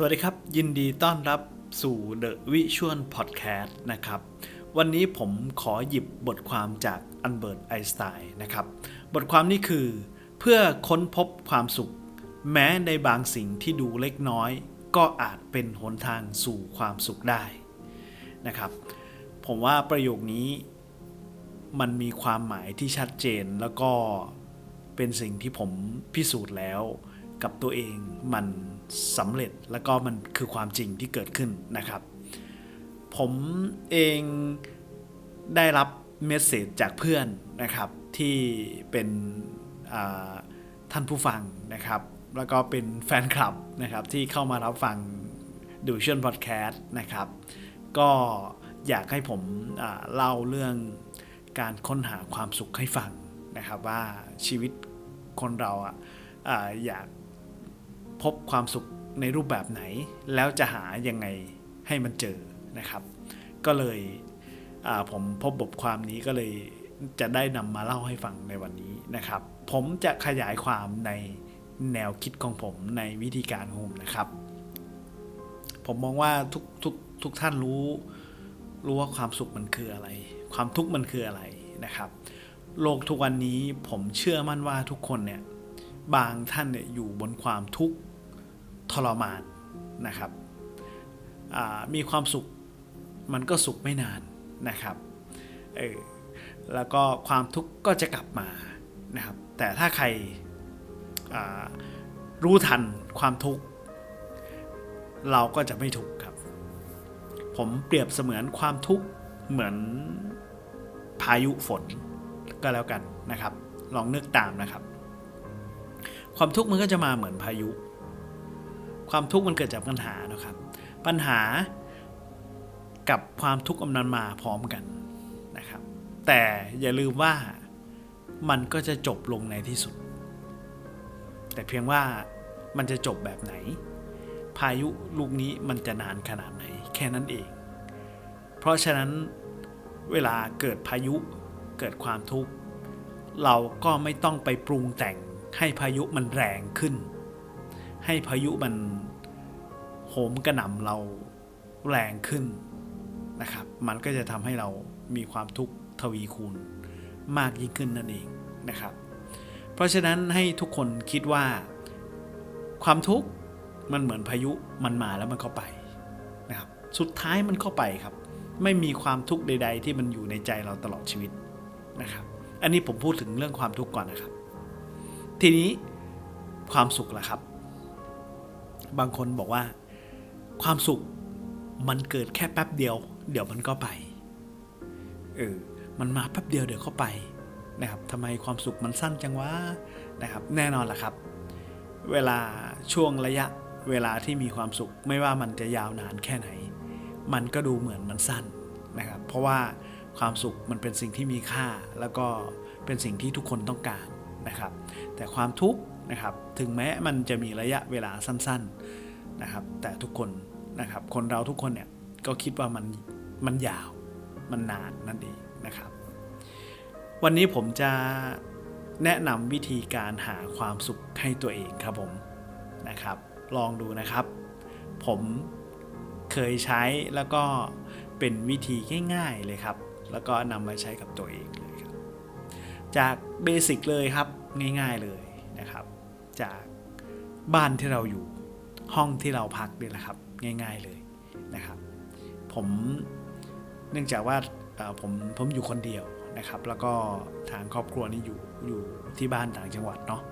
สวัสดีครับ ยินดีต้อนรับสู่ The Visual Podcast นะครับ วันนี้ผมขอหยิบบทความจากอันเบิร์ตไอสไตน์นะครับ บทความนี้คือ เพื่อค้นพบความสุข แม้ในบางสิ่งที่ดูเล็กน้อย ก็อาจเป็นหนทางสู่ความสุขได้นะครับ ผมว่าประโยคนี้มันมีความหมายที่ชัดเจนแล้วก็เป็นสิ่งที่ผมพิสูจน์แล้วกับตัวเองมัน สำเร็จแล้วก็มันคือความจริงที่เกิดขึ้นนะครับ ผมเองได้รับเมสเซจจากเพื่อนนะครับที่เป็นท่านผู้ฟังนะครับ แล้วก็เป็นแฟนคลับนะครับที่เข้ามารับฟังดูชั่นพอดแคสต์นะครับ ก็อยากให้ผมเล่าเรื่องการค้นหาความสุขให้ฟังนะครับว่าชีวิตคนเราอะอ่าอยาก พบความสุขในรูปแบบไหน แล้วจะหายังไงให้มันเจอนะครับ ก็เลยผมพบบทความนี้ก็เลยจะได้นำมาเล่าให้ฟังในวันนี้นะครับ ผมจะขยายความในแนวคิดของผมในวิธีการของผมนะครับ ผมมองว่าทุกทุกทุกท่านรู้รู้ว่าความสุขมันคืออะไร ความทุกข์มันคืออะไรนะครับ โลกทุกวันนี้ผมเชื่อมั่นว่าทุกคนเนี่ยบางท่านเนี่ยอยู่บนความทุกข์ ทรมานนะครับมีความสุขมันก็สุขไม่นานนะครับเออแล้วก็ความทุกข์ก็จะกลับมานะครับ แต่ถ้าใครรู้ทันความทุกข์เราก็จะไม่ทุกข์ครับ ผมเปรียบเสมือนความทุกข์เหมือนพายุฝนก็แล้วกันนะครับ ลองนึกตามนะครับ ความทุกข์มันก็จะมาเหมือนพายุ ความทุกข์มันเกิดจากปัญหานะครับ ปัญหากับความทุกข์อำนันมาพร้อมกันนะครับ แต่อย่าลืมว่ามันก็จะจบลงในที่สุด แต่เพียงว่ามันจะจบแบบไหน พายุลูกนี้มันจะนานขนาดไหนแค่นั้นเอง เพราะฉะนั้นเวลาเกิดพายุเกิดความทุกข์ เราก็ไม่ต้องไปปรุงแต่งให้พายุมันแรงขึ้น ให้พายุมันโหมกระหน่ำเราแรงขึ้นนะครับ มันก็จะทำให้เรามีความทุกข์ทวีคูณมากยิ่งขึ้นนั่นเองนะครับ เพราะฉะนั้นให้ทุกคนคิดว่าความทุกข์มันเหมือนพายุมันมาแล้วมันก็ไปนะครับสุดท้ายมันก็ไปครับ ไม่มีความทุกข์ใด ๆ ที่มันอยู่ในใจเราตลอดชีวิตนะครับ อันนี้ผมพูดถึงเรื่องความทุกข์ก่อนนะครับ ทีนี้ความสุขล่ะครับ บางคนบอกว่า ความสุขมันเกิดแค่แป๊บเดียว เดี๋ยวมันก็ไปเออมันมาแป๊บเดียวเดี๋ยวก็ไปนะครับทำไมความสุขมันสั้นจังวะนะครับ แน่นอนล่ะครับ เวลาช่วงระยะเวลาที่มีความสุขไม่ว่ามันจะยาวนานแค่ไหน มันก็ดูเหมือนมันสั้นนะครับ เพราะว่าความสุขมันเป็นสิ่งที่มีค่า แล้วก็เป็นสิ่งที่ทุกคนต้องการนะครับ แต่ความทุกข์ นะครับ ถึงแม้มันจะมีระยะเวลาสั้นๆนะครับ แต่ทุกคนนะครับ คนเราทุกคนเนี่ยก็คิดว่ามันมันยาว มันนานนั่นเองนะครับ วันนี้ผมจะแนะนำวิธีการหาความสุขให้ตัวเองครับผมนะครับ ลองดูนะครับ ผมเคยใช้แล้วก็เป็นวิธีง่าย ๆเลยครับ แล้วก็นำมาใช้กับตัวเองเลยครับ จากเบสิกเลยครับง่ายๆเลยนะครับ บ้านที่เราอยู่ห้องที่เราพักนี่แหละครับ ง่าย ๆเลยนะครับ ผมเนื่องจากว่าผมผมอยู่คนเดียวนะครับ แล้วก็ทางครอบครัวนี่อยู่อยู่ที่บ้านต่างจังหวัดเนาะ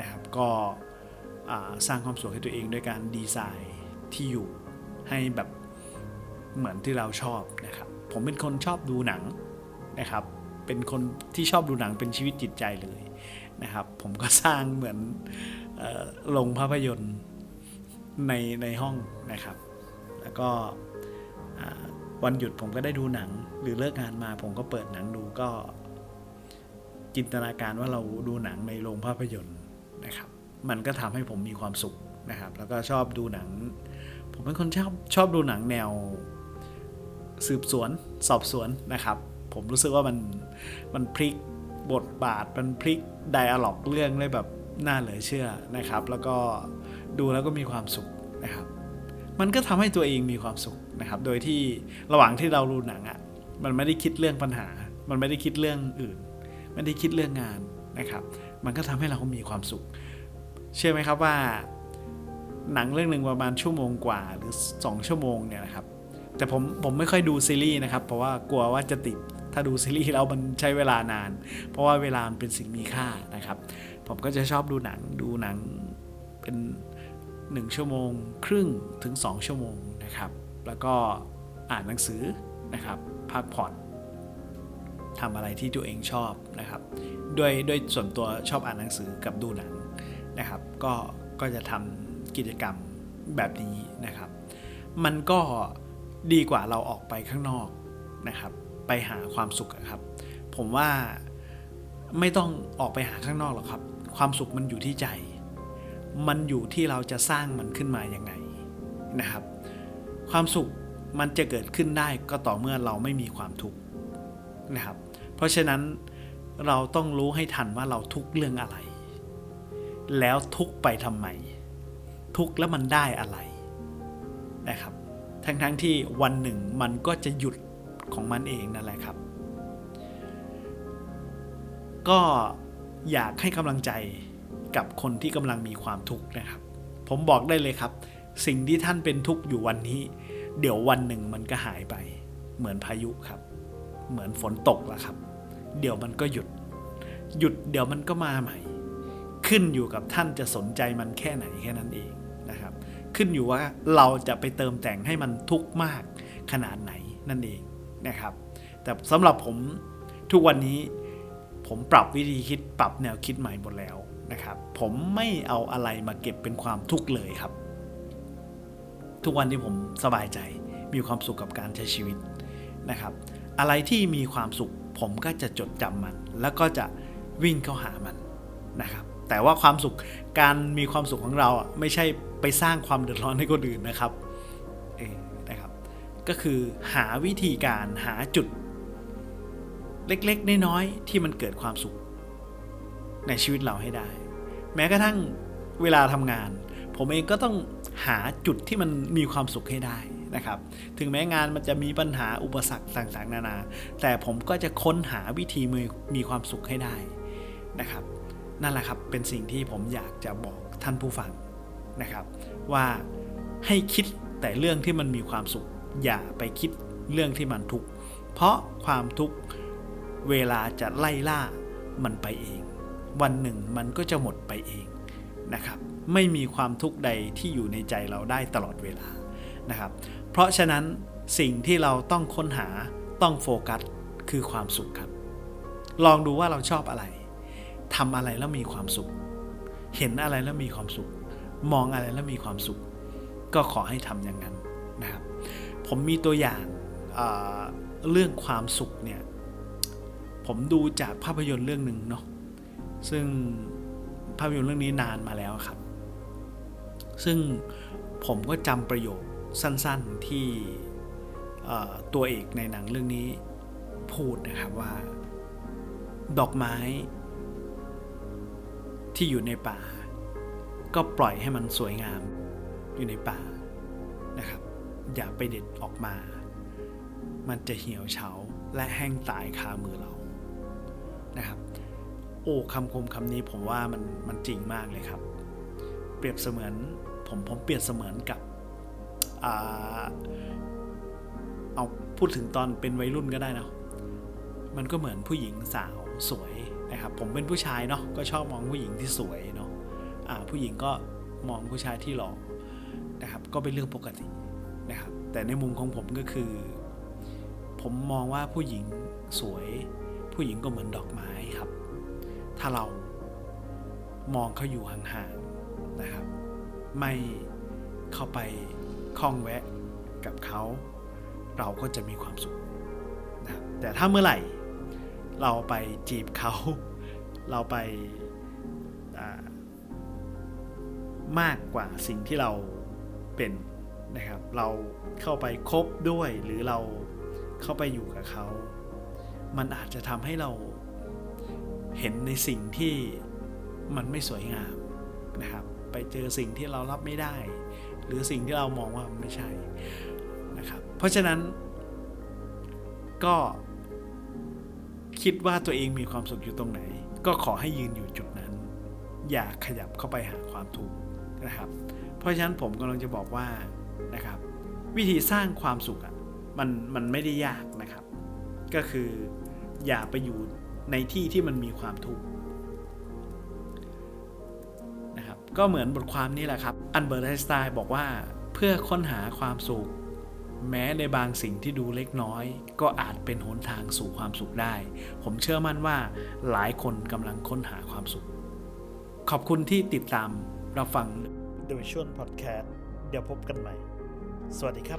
นะครับ ก็สร้างความสุขให้ตัวเองด้วยการดีไซน์ที่อยู่ให้แบบเหมือนที่เราชอบนะครับ ผมเป็นคนชอบดูหนังนะครับ เป็นคนที่ชอบดูหนังเป็นชีวิตจิตใจเลยนะครับ ผมก็สร้างเหมือน เอ่อโรงภาพยนตร์ในในห้องนะครับ แล้วก็วันหยุดผมก็ได้ดูหนัง หรือเลิกงานมาผมก็เปิดหนังดูก็ จินตนาการว่าเราดูหนังในโรงภาพยนตร์นะครับ มันก็ทำให้ผมมีความสุขนะครับ แล้วก็ชอบดูหนัง ผมเป็นคนชอบชอบดูหนังแนวสืบสวนสอบสวนนะครับ ผมรู้สึกว่ามันมันพลิกบทบาทมันพลิกไดอะล็อกเรื่องได้แบบ น่าเหลือเชื่อนะครับ แล้วก็ดูแล้วก็มีความสุขนะครับ มันก็ทำให้ตัวเองมีความสุขนะครับ โดยที่ระหว่างที่เราดูหนังอะ่ะมันไม่ได้คิดเรื่องปัญหา มันไม่ได้คิดเรื่องอื่น ไม่ได้คิดเรื่องงานนะครับ มันก็ทำให้เรามีความสุข เชื่อไหมครับว่า หนังเรื่องหนึ่งประมาณชั่วโมงกว่าหรือ 2 ชั่วโมงเนี่ยนะครับ แต่ผมผมไม่ค่อยดูซีรีส์นะครับ เพราะว่ากลัวว่าจะติด ถ้าดูซีรีส์แล้วมันใช้เวลานาน เพราะว่าเวลาเป็นสิ่งมีค่านะครับ ผมก็จะชอบดูหนังดูหนังเป็น 1 ชั่วโมง ครึ่งถึง 2 ชั่วโมงนะครับ แล้วก็อ่านหนังสือนะครับพักผ่อนทำอะไรที่ตัวเองชอบนะครับด้วยด้วยส่วนตัวชอบอ่านหนังสือกับดูหนังนะครับ ก็ก็จะทำกิจกรรมแบบนี้นะครับ มันก็ดีกว่าเราออกไปข้างนอกนะครับ ไปหาความสุขครับ ผมว่าไม่ต้องออกไปหาข้างนอกหรอกครับ ความสุขมันอยู่ที่ใจ มันอยู่ที่เราจะสร้างมันขึ้นมาอย่างไงนะครับ ความสุขมันจะเกิดขึ้นได้ก็ต่อเมื่อเราไม่มีความทุกข์นะครับ เพราะฉะนั้นเราต้องรู้ให้ทันว่าเราทุกข์เรื่องอะไร แล้วทุกข์ไปทำไม ทุกข์แล้วมันได้อะไรนะครับ ทั้งๆทที่วันหนึ่งมันก็จะหยุด ของมันเองนั่นแหละครับ ก็อยากให้กำลังใจกับคนที่กำลังมีความทุกข์นะครับ ผมบอกได้เลยครับ สิ่งที่ท่านเป็นทุกข์อยู่วันนี้ เดี๋ยววันหนึ่งมันก็หายไป เหมือนพายุครับ เหมือนฝนตกละครับ เดี๋ยวมันก็หยุด หยุดเดี๋ยวมันก็มาใหม่ ขึ้นอยู่กับท่านจะสนใจมันแค่ไหนแค่นั้นเองนะครับ ขึ้นอยู่ว่าเราจะไปเติมแต่งให้มันทุกข์มากขนาดไหนนั่นเอง นะครับ แต่สำหรับผมทุกวันนี้ผมปรับวิธีคิดปรับแนวคิดใหม่หมดแล้วนะครับ ผมไม่เอาอะไรมาเก็บเป็นความทุกข์เลยครับ ทุกวันที่ผมสบายใจมีความสุขกับการใช้ชีวิตนะครับ อะไรที่มีความสุขผมก็จะจดจำมัน แล้วก็จะวิ่งเข้าหามันนะครับ แต่ว่าความสุขการมีความสุขของเราไม่ใช่ไปสร้างความเดือดร้อนให้คนอื่นนะครับ ก็คือหาวิธีการหาจุด เล็กๆ น้อยๆ ที่มันเกิดความสุข ในชีวิตเราให้ได้ แม้กระทั่งเวลาทำงาน ผมเองก็ต้องหาจุดที่มันมีความสุขให้ได้นะครับ ถึงแม้งานมันจะมีปัญหาอุปสรรคต่างๆ นานา แต่ผมก็จะค้นหาวิธีมือมีความสุขให้ได้นะครับ นั่นแหละครับเป็นสิ่งที่ผมอยากจะบอกท่านผู้ฟังนะครับ ว่าให้คิดแต่เรื่องที่มันมีความสุข อย่าไปคิดเรื่องที่มันทุกข์เพราะความทุกข์เวลาจะไล่ล่ามันไปเอง วันหนึ่งมันก็จะหมดไปเองนะครับ ไม่มีความทุกข์ใดที่อยู่ในใจเราได้ตลอดเวลานะครับ เพราะฉะนั้นสิ่งที่เราต้องค้นหาต้องโฟกัสคือความสุขครับ ลองดูว่าเราชอบอะไรทำอะไรแล้วมีความสุข เห็นอะไรแล้วมีความสุข มองอะไรแล้วมีความสุข ก็ขอให้ทำอย่างนั้นนะครับ ผมมีตัวอย่างเเรื่องความสุขเนี่ย ผมดูจากภาพยนตร์เรื่องหนึ่งเนาะซึ่งภาพยนตร์เรื่องนี้นานมาแล้วครับ ซึ่งผมก็จำประโยคสั้นๆที่ตัวเอกในหนังเรื่องนี้พูดนะครับว่า ดอกไม้ที่อยู่ในป่า ก็ปล่อยให้มันสวยงามอยู่ในป่านะครับ อย่าไปเด็ดออกมา มันจะเหี่ยวเฉาและแห้งตายคามือเรานะครับ โอ้คำคมคำนี้ผมว่ามันมันจริงมากเลยครับ เปรียบเสมือนผมผมเปรียบเสมือนกับเอาพูดถึงตอนเป็นวัยรุ่นก็ได้นะมันก็เหมือนผู้หญิงสาวสวยนะครับ ผมเป็นผู้ชายเนาะก็ชอบมองผู้หญิงที่สวยเนาะะผู้หญิงก็มองผู้ชายที่หล่อนะครับ ก็เป็นเรื่องปกติ นะครับแต่ในมุมของผมก็คือ ผมมองว่าผู้หญิงสวย ผู้หญิงก็เหมือนดอกไม้ครับ ถ้าเรามองเขาอยู่ห่างๆนะครับ ไม่เข้าไปคล้องแวะกับเขาเราก็จะมีความสุขนะแต่ถ้าเมื่อไหร่เราไปจีบเขา เราไปมากกว่าสิ่งที่เราเป็น นะครับ เราเข้าไปคบด้วยหรือเราเข้าไปอยู่กับเขา มันอาจจะทำให้เราเห็นในสิ่งที่มันไม่สวยงามนะครับ ไปเจอสิ่งที่เรารับไม่ได้ หรือสิ่งที่เรามองว่ามันไม่ใช่นะครับ เพราะฉะนั้นก็คิดว่าตัวเองมีความสุขอยู่ตรงไหน ก็ขอให้ยืนอยู่จุดนั้น อย่าขยับเข้าไปหาความทุกข์นะครับ เพราะฉะนั้นผมกำลังจะบอกว่า นะครับ วิธีสร้างความสุขอะมันมันไม่ได้ยากนะครับ ก็คืออย่าไปอยู่ในที่ที่มันมีความทุกข์นะครับก็เหมือนบทความนี้แหละครับอันเบอร์ไอน์สไตน์บอกว่าเพื่อค้นหาความสุข แม้ในบางสิ่งที่ดูเล็กน้อย ก็อาจเป็นหนทางสู่ความสุขได้ ผมเชื่อมั่นว่าหลายคนกำลังค้นหาความสุข ขอบคุณที่ติดตามเราฟัง The Vision Podcast เดี๋ยวพบกันใหม่ สวัสดีครับ